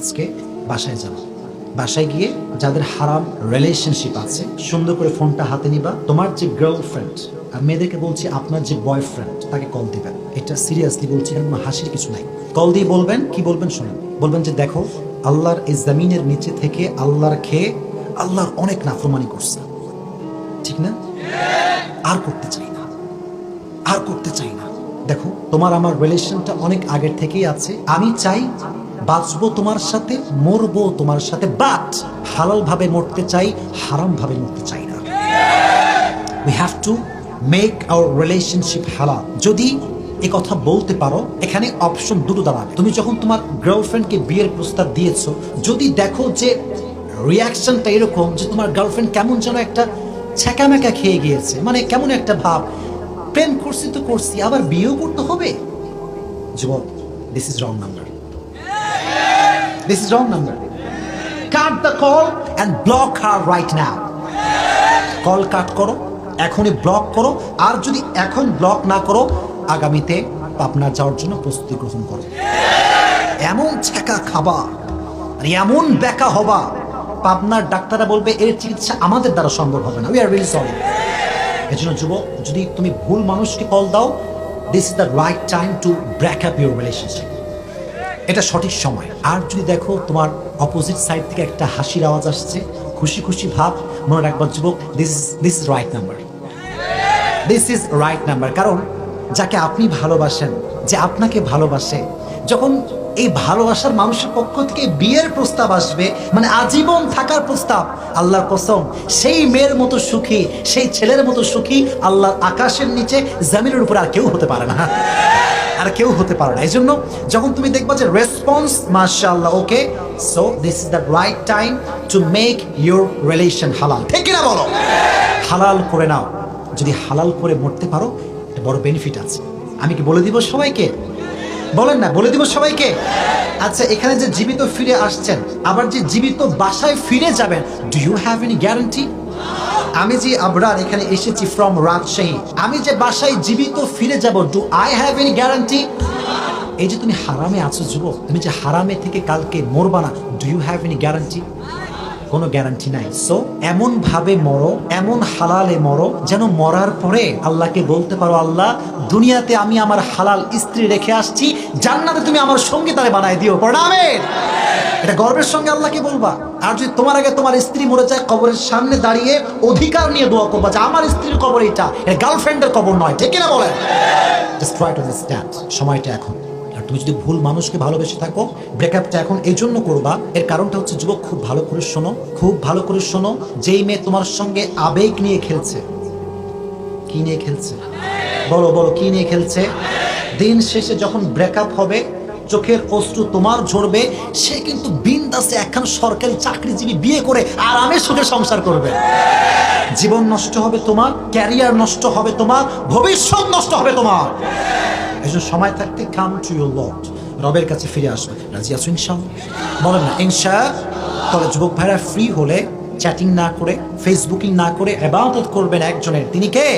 আজকে বাসায় যাব। বাসায় গিয়ে যাদের হারাম রিলেশনশিপ আছে, সুন্দর করে ফোনটা হাতে নিবা। তোমার যে গার্লফ্রেন্ড আর মেয়েদেরকে বলছি আপনার যে বয়ফ্রেন্ড তাকে কল দিবেন। এটা সিরিয়াসলি বলছি কোনো হাসির কিছু নাই। কল দিয়ে বলবেন, কি বলবেন শুনুন। বলবেন যে, দেখো, আল্লাহর এই জমিনের নিচে থেকে আল্লাহর খেয়ে আল্লাহর অনেক নাফরমানি করছে। ঠিক না? আর করতে চাই না। আর করতে চাই না। দেখো, তোমার আমার রিলেশনটা অনেক আগের থেকেই আছে। আমি চাই বাঁচবো তোমার সাথে, মরবো তোমার সাথে বাট হালাল ভাবে মরতে চাই হারাম ভাবে মরতে চাই না। We have to make our relationship হালাল যদি এ কথা বলতে পারো, এখানে অপশন দুটো দাঁড়াবে। তুমি যখন তোমার গার্লফ্রেন্ডকে বিয়ের প্রস্তাব দিয়েছ, যদি দেখো যে রিয়াকশনটা এরকম যে তোমার গার্লফ্রেন্ড কেমন যেন একটা ছ্যাঁকাম্যাকা খেয়ে গিয়েছে মানে কেমন একটা ভাব, প্রেম করছি তো করছি, আবার বিয়েও করতে হবে? যুবক this is wrong number this is wrong number cut the call and block her right now call cut করো, এখনই ব্লক করো, আর যদি এখন ব্লক না করো, আগামীতে পাবনা যাওয়ার জন্য প্রস্তুতি গ্রহণ করো। এমন ছ্যাঁকা খাবা আর এমন ব্যাকা হবা, পাবনার ডাক্তাররা বলবে, এর চিকিৎসা আমাদের দ্বারা সম্ভব হবে না। উই আর রিয়েলি সরি এর জন্য যুবক, যদি তুমি ভুল মানুষকে কল দাও this is the right time to break up your relationship এটা সঠিক সময়। আর যদি দেখো তোমার অপোজিট সাইড থেকে একটা হাসির আওয়াজ আসছে, খুশি খুশি ভাব, মনে রাখবার যুবক this this is right number this is right number কারণ যাকে আপনি ভালোবাসেন, যে আপনাকে ভালোবাসে, যখন এই ভালোবাসার মানুষের পক্ষ থেকে বিয়ের প্রস্তাব আসবে মানে আজীবন থাকার প্রস্তাব, আল্লাহর কসম, সেই মেয়ের মতো সুখী, সেই ছেলের মতো সুখী, আল্লাহর আকাশের নিচে, জমিনের উপরে আর কেউ হতে পারে না। আর কেউ হতে পারে না। এই জন্য যখন তুমি দেখবা যে রেসপন্স মাশাআল্লাহ okay so this is the right time to make your relation হালাল ঠিক কিনা বলো? হালাল করে নাও। যদি হালাল করে মরতে পারো, একটা বড় বেনিফিট আছে। আমি কি বলে দিব সবাইকে? বলেন না, বলে দিব সবাইকে? আচ্ছা এখানে যে জীবিত ফিরে আসছেন, আবার যে জীবিত বাসায় ফিরে যাবেন do you have any guarantee আমি যে আবরার এখানে এসেছি ফ্রম রাজশাহী, আমি যে বাসায় জীবিত ফিরে যাব do I have any guarantee এই যে তুমি হারামে আছো যুবক, তুমি যে হারামে থেকে কালকে মরবা না do you have any guarantee কোনো গ্যারান্টি নাই। সো এমন ভাবে মরো, এমন হালালে মরো, যেন মরার পরে আল্লাহকে বলতে পারো, আল্লাহ, দুনিয়াতে আমি আমার হালাল স্ত্রী রেখে আসছি, জান্নাতে তুমি আমার সঙ্গী তারে বানাই দিও। প্রণামের এটা গর্বের সঙ্গে আল্লাহকে বলবা। আর যদি তোমার আগে তোমার স্ত্রী মরে যায়, কবরের সামনে দাঁড়িয়ে অধিকার নিয়ে দোয়া করবা যে আমার স্ত্রীর কবর এটা এটা গার্লফ্রেন্ডের কবর নয়। ঠিক না বলেন? সময়টা এখন। আর তুমি যদি ভুল মানুষকে ভালোবেসে থাকো ব্রেকআপটা এখন এই জন্য করবা, এর কারণটা হচ্ছে যুবক, খুব ভালো করে শোনো, খুব ভালো করে শোনো, যেই মেয়ে তোমার সঙ্গে আবেগ নিয়ে খেলছে, কি নিয়ে খেলছে? বলো বলো, কি নিয়ে খেলছে? দিন শেষে যখন ব্রেকআপ হবে চোখের অশ্রু তোমার ঝরবে, সে কিন্তু বিন্দাসে একখান সরকারি চাকরিজীবী বিয়ে করে আরামে সুখে সংসার করবে। জীবন নষ্ট হবে তোমার, ক্যারিয়ার নষ্ট হবে তোমার, ভবিষ্যৎ নষ্ট হবে তোমার। এই সময় থাকতে কাম টু ইউর লর্ড রবের কাছে ফিরে আসবে। রাজি আছো ইনশাল্লাহ বলেন না, ইনশা, তবে যুবক ভাইরা ফ্রি হলে চ্যাটিং না করে ফেসবুকিং না করে এবাদত করবেন একজনের। তিনি কে?